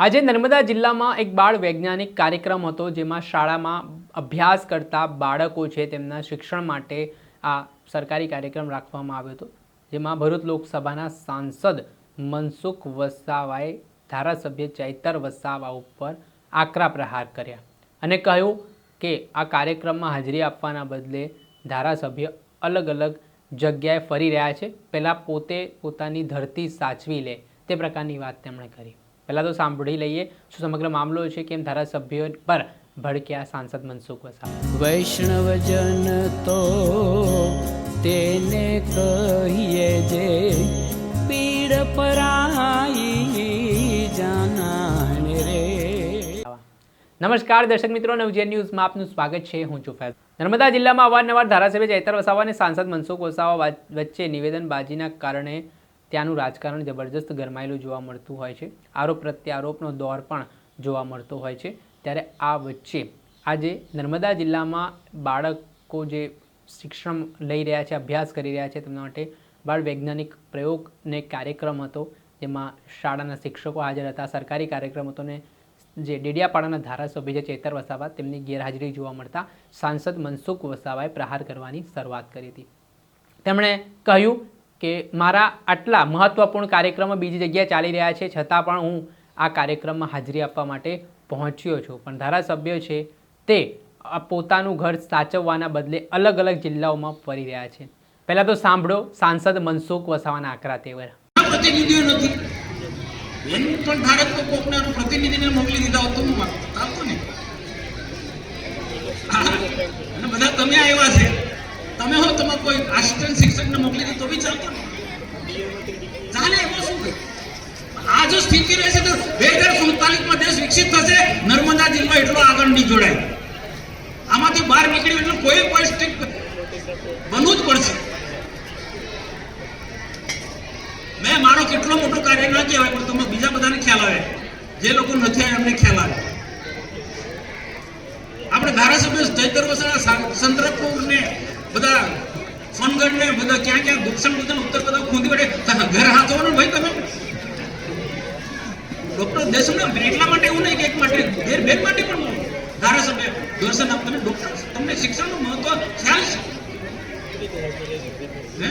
આજે નર્મદા જિલ્લામાં એક બાળ વૈજ્ઞાનિક કાર્યક્રમ હતો જેમાં શાળામાં અભ્યાસ કરતા બાળકો છે તેમના શિક્ષણ માટે આ સરકારી કાર્યક્રમ રાખવામાં આવ્યો હતો. જેમાં ભરૂચ લોકસભાના સાંસદ મનસુખ વસાવાએ ધારાસભ્ય ચૈતર વસાવા ઉપર આકરા પ્રહાર કર્યા અને કહ્યું કે આ કાર્યક્રમમાં હાજરી આપવાના બદલે ધારાસભ્ય અલગ અલગ જગ્યાએ ફરી રહ્યા છે. પહેલાં પોતે પોતાની ધરતી સાચવી લે તે પ્રકારની વાત તેમણે કરી. પહેલાં તો સાંભળી લઈએ શું સમગ્ર મામલો છે કેમ ધારાસભ્યો પર ભડક્યા સાંસદ મનસુખ વસાવા? વૈષ્ણવજન તો તેને કહીએ જે પીડ પરાઈ જાનાને રે. નમસ્કાર દર્શક મિત્રો નવજીવન ન્યૂઝમાં આપનું સ્વાગત છે. હું છું ફૈઝ. નર્મદા જિલ્લામાં અવારનવાર ધારાસભ્ય ચૈતર વસાવા અને સાંસદ મનસુખ વસાવા વચ્ચે નિવેદનબાજીના કારણે ત્યાંનું રાજકારણ જબરજસ્ત ગરમાયેલું જોવા મળતું હોય છે. આરોપ પ્રત્યારોપનો દોર પણ જોવા મળતો હોય છે. ત્યારે આ વચ્ચે આજે નર્મદા જિલ્લામાં બાળકો જે શિક્ષણ લઈ રહ્યા છે, અભ્યાસ કરી રહ્યા છે, તેમના માટે બાળ વૈજ્ઞાનિક પ્રયોગને કાર્યક્રમ હતો. જેમાં શાળાના શિક્ષકો હાજર હતા. સરકારી કાર્યક્રમ હતો ને જે ડેડિયાપાડાના ધારાસભ્ય છે, ચેતર વસાવા, તેમની ગેરહાજરી જોવા મળતા સાંસદ મનસુખ વસાવાએ પ્રહાર કરવાની શરૂઆત કરી હતી. તેમણે કહ્યું કે મારા આટલા મહત્ત્વપૂર્ણ કાર્યક્રમો બીજી જગ્યાએ ચાલી રહ્યા છે, છતાં પણ હું આ કાર્યક્રમમાં હાજરી આપવા માટે પહોંચ્યો છું. પણ ધારાસભ્ય છે તે પોતાનું ઘર સાચવવાના બદલે અલગ અલગ જિલ્લાઓમાં ફરી રહ્યા છે. પહેલાં તો સાંભળો સાંસદ મનસુખ વસાવાના આકરા તેવર. પ્રતિનિધિઓ મોકલી દીધા બધા તમે આવ્યા છે. તમે કોઈ આસિસ્ટન્ટ શિક્ષકને મોકલી દે તો બી ચાલતો ચાલે, એમાં શું કઈ આ જો સ્થિતિ રહેશે તો બે હજાર સુડતાલીસમાં દેશ વિકસિત થશે. નર્મદા જિલ્લો એટલો આગળ નહીં જોડાય. આમાંથી બહાર નીકળ્યું એટલે કોઈ કોઈ બનવું જ પડશે. મેં મારો કેટલો મોટો કાર્ય ના કહેવાય, પણ તમને બીજા બધાને ખ્યાલ આવે. જે લોકો નથી આવ્યા એમને ખ્યાલ આવે. આપણે ધારાસભ્ય ચૈતર વસાવા ચંદ્રપુર ને બધા સોનગઢ ને બધા ક્યાં ક્યાં દક્ષિણ બધા ઉત્તર બધા ખૂંદી પડે ઘર હાથવાનું ભાઈ તમે ડોક્ટર દેશમને એટલા માટે એવું નહીં કે એક માટે ઘેર ભેર માટે પણ ધારાસભ્ય દર્શન આપ તમે ડોક્ટર તમને શિક્ષણનું મહત્વ ખ્યાલ છે. હે?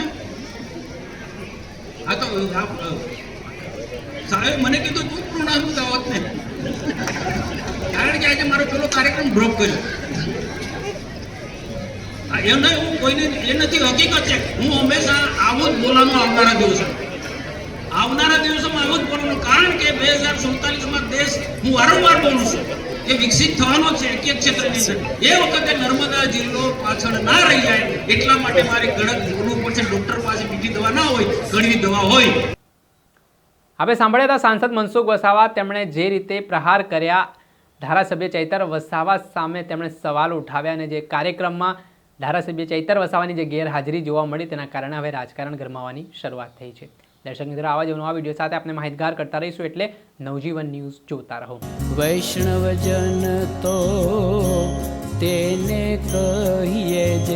તો સાહેબ મને કીધું તું પૂર્ણાહુત આવત ને કારણ કે આજે મારો પેલો કાર્યક્રમ ડ્રોપ કર્યો. એમ હું કોઈને એ નથી, હકીકત છે. હું હંમેશા આવું જ બોલવાનું આવનારા દિવસો. આવનારા દિવસોમાં આવું જ બોલવાનું કારણ કે બે હજાર સુડતાલીસમાં દેશ, હું વારંવાર બોલું છું, એ વિકસિત થવાનો છે, એક એક ક્ષેત્રની અંદર એ વખતે નર્મદા જિલ્લો પાછળ ના રહી જાય, એટલા માટે મારે કડક બોલવું પડશે ડોક્ટર પાસે બીજી દવા ના હોય કડવી દવા હોય. આપણે સાંભળ્યા હતા સાંસદ મનસુખ વસાવા, તેમણે જે રીતે પ્રહાર કર્યા, ધારાસભ્ય ચૈતર વસાવા સામે તેમણે સવાલ ઉઠાવ્યા અને જે કાર્યક્રમમાં ધારાસભ્ય ચૈતર વસાવાની જે ગેરહાજરી જોવા મળી તેના કારણે હવે રાજકારણ ગરમાવાની શરૂઆત થઈ છે. દર્શક મિત્રો, આવા જ નવા વીડિયો સાથે આપણે માહિતગાર કરતા રહીશું એટલે નવજીવન ન્યૂઝ જોતા રહો. વૈષ્ણવજન તો તેને કહીએ જે